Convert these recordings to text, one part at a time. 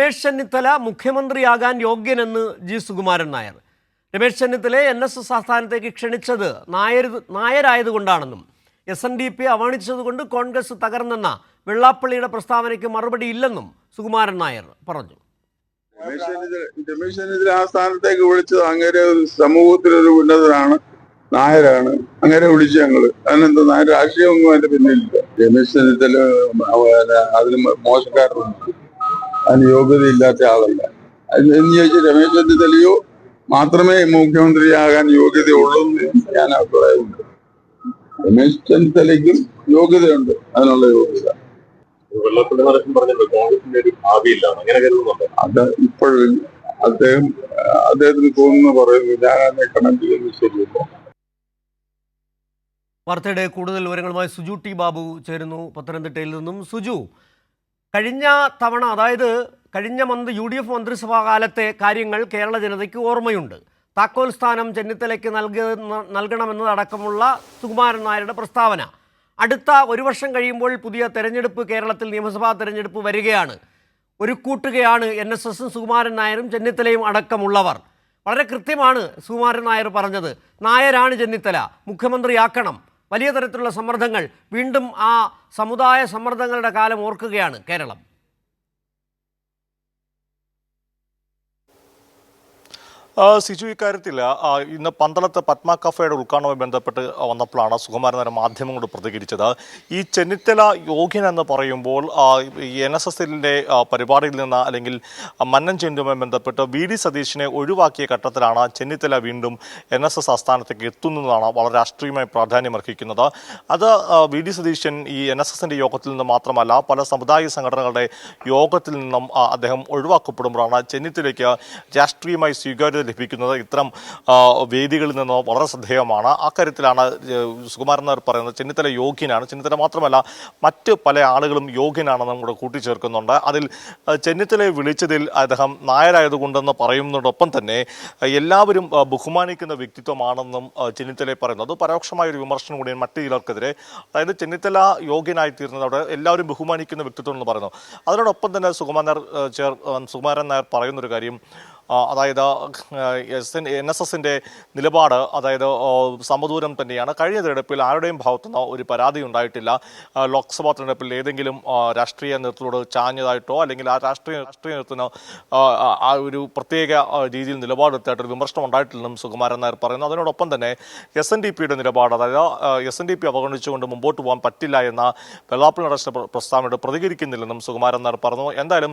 രമേശ് ചെന്നിത്തല മുഖ്യമന്ത്രിയാകാൻ യോഗ്യനെന്ന് ജി സുകുമാരൻ നായർ. രമേശ് ചെന്നിത്തലയെ എൻ എസ് എസ് ആസ്ഥാനത്തേക്ക് ക്ഷണിച്ചത് നായർ നായരായതുകൊണ്ടാണെന്നും എസ് എൻ ഡി പി അവഗണിച്ചതുകൊണ്ട് കോൺഗ്രസ് തകർന്നെന്ന വെള്ളാപ്പള്ളിയുടെ പ്രസ്താവനയ്ക്ക് മറുപടി ഇല്ലെന്നും സുകുമാരൻ നായർ പറഞ്ഞു. രമേശ് ചെന്നിത്തല ചെന്നിത്തല ആ വിളിച്ചത് അങ്ങനെ ഒരു സമൂഹത്തിലൊരു ഉന്നതനാണ് നായരാണ്. അങ്ങനെ വിളിച്ചു ഞങ്ങൾ. അതിനെന്താ നായർ രാഷ്ട്രീയമൊന്നും അതിന്റെ പിന്നിലില്ല. രമേശ് ചെന്നിത്തല അതിന് മോശക്കാരനൊന്നും അതിന് യോഗ്യതയില്ലാത്ത ആളല്ല എന്ന് ചോദിച്ചാൽ രമേശ് ചെന്നിത്തലയോ മാത്രമേ മുഖ്യമന്ത്രിയാകാൻ യോഗ്യതയുള്ളൂ എന്ന് ഞാൻ അഭിപ്രായമുണ്ട്. രമേശ് ചെന്നിത്തലയ്ക്കും യോഗ്യതയുണ്ട്. അതിനുള്ള യോഗ്യത. അത് ഇപ്പോഴും അദ്ദേഹം അദ്ദേഹത്തിന് തോന്നുന്നു പറയുന്നു ഞാൻ അതിനെ കണക്ട് ചെയ്യുന്നത് ശരിയല്ല. വാർത്തയുടെ കൂടുതൽ വിവരങ്ങളുമായി സുജു ടി ബാബു ചേരുന്നു. പത്തനംതിട്ടയിൽ നിന്നും സുജു കഴിഞ്ഞ തവണ അതായത് കഴിഞ്ഞ മന്ത് യു ഡി എഫ് മന്ത്രിസഭാ കാലത്തെ കാര്യങ്ങൾ കേരള ജനതയ്ക്ക് ഓർമ്മയുണ്ട്. താക്കോൽ സ്ഥാനം ചെന്നിത്തലയ്ക്ക് നൽകി നൽകണമെന്നതടക്കമുള്ള സുകുമാരൻ നായരുടെ പ്രസ്താവന. അടുത്ത ഒരു വർഷം കഴിയുമ്പോൾ പുതിയ തെരഞ്ഞെടുപ്പ് കേരളത്തിൽ നിയമസഭാ തെരഞ്ഞെടുപ്പ് വരികയാണ്. ഒരു കൂട്ടുകയാണ് എൻ എസ് എസും സുകുമാരൻ നായരും ചെന്നിത്തലയും അടക്കമുള്ളവർ. വളരെ കൃത്യമാണ് സുകുമാരൻ നായർ പറഞ്ഞത്. നായരാണ് ചെന്നിത്തല. മുഖ്യമന്ത്രിയാക്കണം. വലിയ തരത്തിലുള്ള സമ്മർദ്ദങ്ങൾ വീണ്ടും ആ സമുദായ സമ്മർദ്ദങ്ങളുടെ കാലം ഓർക്കുകയാണ് കേരളം ആ, സിജു ഇക്കാര്യത്തിൽ ഇന്ന് പന്തളത്ത് പത്മ കഫയുടെ ഉദ്ഘാടനവുമായി ബന്ധപ്പെട്ട് വന്നപ്പോഴാണ് സുകുമാരൻ നേരം മാധ്യമങ്ങളോട് പ്രതികരിച്ചത്. ഈ ചെന്നിത്തല യോഗ്യൻ എന്ന് പറയുമ്പോൾ എൻ എസ് എസിന്റെ പരിപാടിയിൽ നിന്ന് അല്ലെങ്കിൽ മന്നൻ ചെണ്ടുമായി ബന്ധപ്പെട്ട് വി ഡി സതീഷിനെ ഒഴിവാക്കിയ ഘട്ടത്തിലാണ് ചെന്നിത്തല വീണ്ടും എൻ എസ് എസ് ആസ്ഥാനത്തേക്ക് എത്തുന്നതാണ് വളരെ രാഷ്ട്രീയമായി പ്രാധാന്യമർഹിക്കുന്നത്. അത് വി ഡി സതീശൻ ഈ എൻ എസ് എസിന്റെ യോഗത്തിൽ നിന്ന് മാത്രമല്ല പല സമുദായ സംഘടനകളുടെ യോഗത്തിൽ നിന്നും അദ്ദേഹം ഒഴിവാക്കപ്പെടുമ്പോഴാണ് ചെന്നിത്തലയ്ക്ക് രാഷ്ട്രീയമായി സ്വീകാര്യത ലഭിക്കുന്നത് ഇത്തരം വേദികളിൽ നിന്നോ വളരെ ശ്രദ്ധേയമാണ്. അക്കാര്യത്തിലാണ് സുകുമാരൻ നായർ പറയുന്നത് ചെന്നിത്തല യോഗ്യനാണ്. ചെന്നിത്തല മാത്രമല്ല മറ്റ് പല ആളുകളും യോഗ്യനാണെന്നും കൂടെ കൂട്ടിച്ചേർക്കുന്നുണ്ട്. അതിൽ ചെന്നിത്തലയെ വിളിച്ചതിൽ അദ്ദേഹം നായരായതുകൊണ്ടെന്ന് പറയുന്നതോടൊപ്പം തന്നെ എല്ലാവരും ബഹുമാനിക്കുന്ന വ്യക്തിത്വമാണെന്നും ചെന്നിത്തലയെ പറയുന്നു. അത് പരോക്ഷമായ ഒരു വിമർശനം കൂടി മറ്റു ചിലർക്കെതിരെ അതായത് ചെന്നിത്തല യോഗ്യനായി തീർന്നത് എല്ലാവരും ബഹുമാനിക്കുന്ന വ്യക്തിത്വം എന്ന് പറയുന്നു. അതിനോടൊപ്പം തന്നെ സുകുമാരൻ നായർ ചേർ സുകുമാരൻ നായർ പറയുന്നൊരു കാര്യം അതായത് എസ് എൻ എസ് എസിന്റെ നിലപാട് അതായത് സമദൂരം തന്നെയാണ്. കഴിഞ്ഞ തെരഞ്ഞെടുപ്പിൽ ആരുടെയും ഭാഗത്തുനിന്ന് ഒരു പരാതി ഉണ്ടായിട്ടില്ല. ലോക്സഭാ തെരഞ്ഞെടുപ്പിൽ ഏതെങ്കിലും രാഷ്ട്രീയ നേതൃത്വത്തോട് ചാഞ്ഞതായിട്ടോ അല്ലെങ്കിൽ ആ രാഷ്ട്രീയ രാഷ്ട്രീയ നേതൃത്വത്തിന് ആ, ഒരു പ്രത്യേക രീതിയിൽ നിലപാടെടുത്തായിട്ടൊരു വിമർശനം ഉണ്ടായിട്ടില്ലെന്നും സുകുമാരൻ നായർ പറയുന്നു. അതിനോടൊപ്പം തന്നെ എസ് എൻ ഡി പിയുടെ നിലപാട് അതായത് എസ് എൻ ഡി പി അവഗണിച്ചുകൊണ്ട് മുമ്പോട്ട് പോകാൻ പറ്റില്ല എന്ന വെള്ളാപ്പള്ളി പ്ര- പ്രസ്താവനയോട് പ്രതികരിക്കുന്നില്ലെന്നും സുകുമാരൻ നായർ പറഞ്ഞു. എന്തായാലും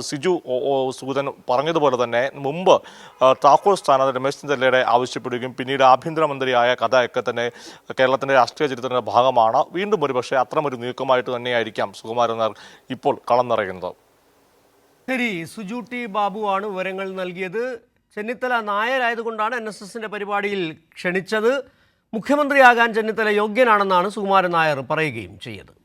സിജു ഓ പറഞ്ഞതുപോലെ തന്നെ മുമ്പ് താക്കൂർ സ്ഥാനത്ത് രമേശ് ചെന്നിത്തലയുടെ ആവശ്യപ്പെടുകയും പിന്നീട് ആഭ്യന്തരമന്ത്രിയായ കഥയൊക്കെ തന്നെ കേരളത്തിന്റെ രാഷ്ട്രീയ ചരിത്രത്തിന്റെ ഭാഗമാണ്. വീണ്ടും ഒരുപക്ഷെ അത്രമൊരു നീക്കമായിട്ട് തന്നെയായിരിക്കാം സുകുമാരൻ നായർ ഇപ്പോൾ കളം നിറയുന്നത് ശരി സുജൂട്ടി ബാബുവാണ് വിവരങ്ങൾ നൽകിയത്. ചെന്നിത്തല നായരായതുകൊണ്ടാണ് എൻ എസ് എസിന്റെ പരിപാടിയിൽ ക്ഷണിച്ചത്. മുഖ്യമന്ത്രിയാകാൻ ചെന്നിത്തല യോഗ്യനാണെന്നാണ് സുകുമാരൻ നായർ പറയുകയും ചെയ്തത്.